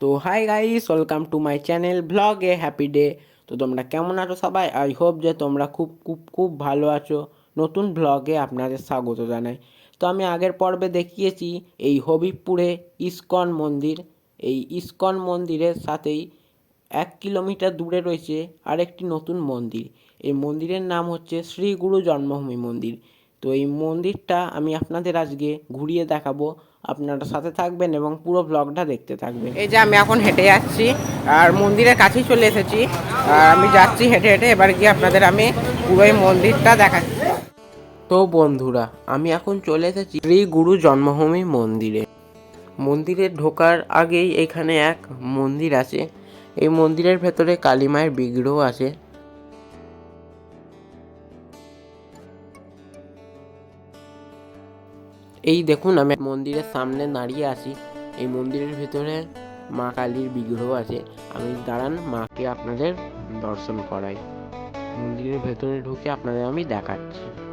তো hi guys welcome to my channel blog A happy day তো তোমরা কেমন আছো সবাই? আই হোপ যে তোমরা খুব খুব খুব ভালো আছো। নতুন ব্লগে আপনাদের স্বাগত জানাই। তো আমি আগের পর্বে দেখিয়েছি এই হবিবপুরে ইস্কন মন্দির। এই ইস্কন মন্দিরের সাথেই এক কিলোমিটার দূরে রয়েছে আরেকটি নতুন মন্দির। এই মন্দিরের নাম হচ্ছে শ্রী গুরু জন্মভূমি মন্দির। তো এই মন্দিরটা আমি আপনাদের আজকে ঘুরিয়ে দেখাবো। আপনারা সাথে থাকবেন এবং পুরো ব্লগটা দেখতে থাকবেন। এই যে আমি এখন হেঁটে যাচ্ছি আর মন্দিরের কাছেই চলে এসেছি। আর আমি যাচ্ছি হেঁটে হেঁটে এবার গিয়ে আপনাদের আমি পুরো এই মন্দিরটা দেখাচ্ছি। তো বন্ধুরা আমি এখন চলে এসেছি শ্রী গুরু জন্মভূমি মন্দিরে। মন্দিরে ঢোকার আগেই এখানে এক মন্দির আছে। এই মন্দিরের ভেতরে কালী মায়ের বিগ্রহ আছে। এই দেখুন, আমি মন্দিরের সামনে দাঁড়িয়ে আছি। এই মন্দিরের ভেতরে মা কালীর বিগ্রহ আছে। আমি দাঁড়ান, মাকে আপনাদের দর্শন করাই। মন্দিরের ভেতরে ঢুকে আপনাদের আমি দেখাচ্ছি।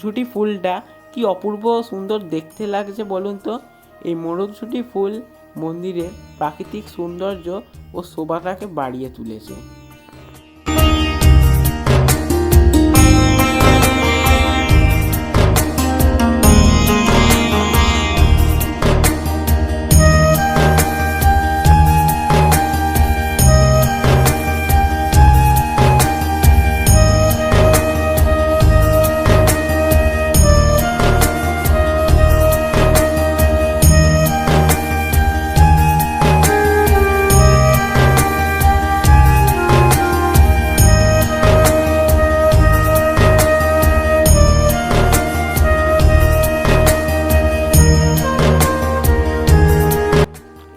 মোরগঝুটি ফুলটা কি অপূর্ব সুন্দর দেখতে লাগছে বলুন তো? এই মরুঝুটি ফুল মন্দিরের প্রাকৃতিক সৌন্দর্য ও শোভাটাকে বাড়িয়ে তুলেছে।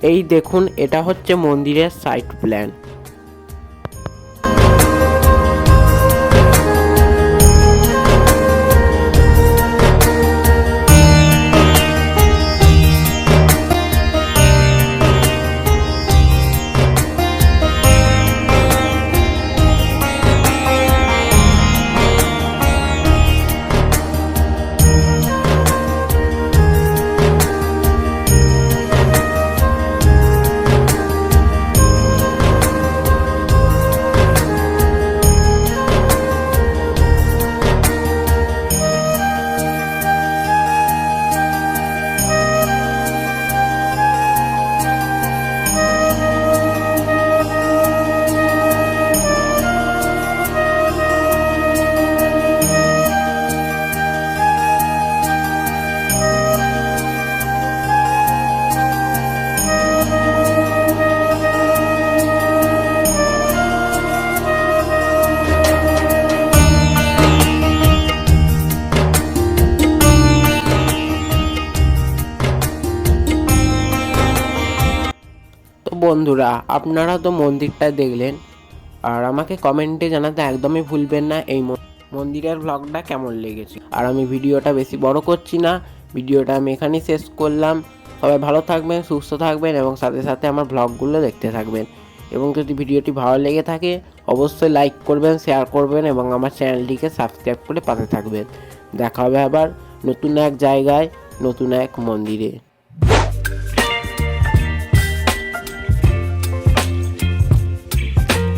এই দেখুন এটা হচ্ছে মন্দিরের সাইট প্ল্যান বন্ধুরা, আপনারা তো মন্দিরটা দেখলেন। আর আমাকে কমেন্টে জানাতে একদমই ভুলবেন না, এই মন্দিরের ভ্লগটা কেমন লেগেছে। আর আমি ভিডিওটা বেশি বড় করছি না, ভিডিওটা আমি এখানেই শেষ করলাম। সবাই ভালো থাকবেন, সুস্থ থাকবেন এবং সাথে সাথে আমার ভ্লগগুলো দেখতে থাকবেন। এবং যদি ভিডিওটি ভালো লেগে থাকে, অবশ্যই লাইক করবেন শেয়ার করবেন এবং আমার চ্যানেলটিকে সাবস্ক্রাইব করে পাশে থাকবেন। দেখা হবে আবার নতুন এক জায়গায়, নতুন এক মন্দিরে।